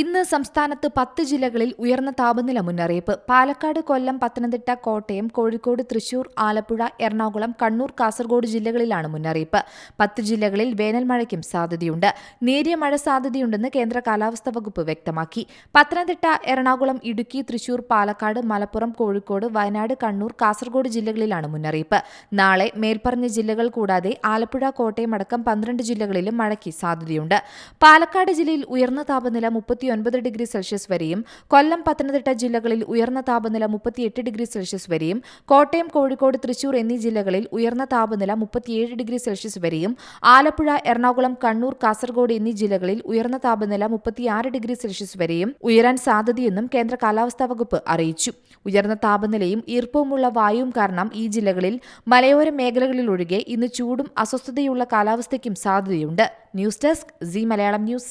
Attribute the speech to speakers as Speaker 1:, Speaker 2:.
Speaker 1: ഇന്ന് സംസ്ഥാനത്ത് പത്ത് ജില്ലകളിൽ ഉയർന്ന താപനില മുന്നറിയിപ്പ് പാലക്കാട് കൊല്ലം പത്തനംതിട്ട കോട്ടയം കോഴിക്കോട് തൃശൂർ ആലപ്പുഴ എറണാകുളം കണ്ണൂർ കാസർഗോഡ് ജില്ലകളിലാണ് മുന്നറിയിപ്പ് പത്ത് ജില്ലകളിൽ വേനൽ മഴയ്ക്കും സാധ്യതയുണ്ട് നേരിയ മഴ സാധ്യതയുണ്ടെന്ന് കേന്ദ്ര കാലാവസ്ഥാ വകുപ്പ് വ്യക്തമാക്കി പത്തനംതിട്ട എറണാകുളം ഇടുക്കി തൃശൂർ പാലക്കാട് മലപ്പുറം കോഴിക്കോട് വയനാട് കണ്ണൂർ കാസർഗോഡ് ജില്ലകളിലാണ് മുന്നറിയിപ്പ് നാളെ മേൽപ്പറഞ്ഞ ജില്ലകൾ കൂടാതെ ആലപ്പുഴ കോട്ടയം അടക്കം പന്ത്രണ്ട് ജില്ലകളിലും മഴയ്ക്ക് സാധ്യതയുണ്ട് പാലക്കാട് ജില്ലയിൽ ഉയർന്ന താപനില മുപ്പത്തി ഇരുപത്തിയൊൻപത് ഡിഗ്രി സെൽഷ്യസ് വരെയും കൊല്ലം പത്തനംതിട്ട ജില്ലകളിൽ ഉയർന്ന താപനില മുപ്പത്തിയെട്ട് ഡിഗ്രി സെൽഷ്യസ് വരെയും കോട്ടയം കോഴിക്കോട് തൃശൂർ എന്നീ ജില്ലകളിൽ ഉയർന്ന താപനില മുപ്പത്തിയേഴ് ഡിഗ്രി സെൽഷ്യസ് വരെയും ആലപ്പുഴ എറണാകുളം കണ്ണൂർ കാസർഗോഡ് എന്നീ ജില്ലകളിൽ ഉയർന്ന താപനില മുപ്പത്തിയാറ് ഡിഗ്രി സെൽഷ്യസ് വരെയും ഉയരാൻ സാധ്യതയെന്നും കേന്ദ്ര കാലാവസ്ഥാ വകുപ്പ് അറിയിച്ചു ഉയർന്ന താപനിലയും ഈർപ്പവുമുള്ള വായുവും കാരണം ഈ ജില്ലകളിൽ മലയോര മേഖലകളിലൊഴികെ ഇന്ന് ചൂടും അസ്വസ്ഥതയുള്ള കാലാവസ്ഥയ്ക്കും സാധ്യതയുണ്ട് news desk C Malayalam news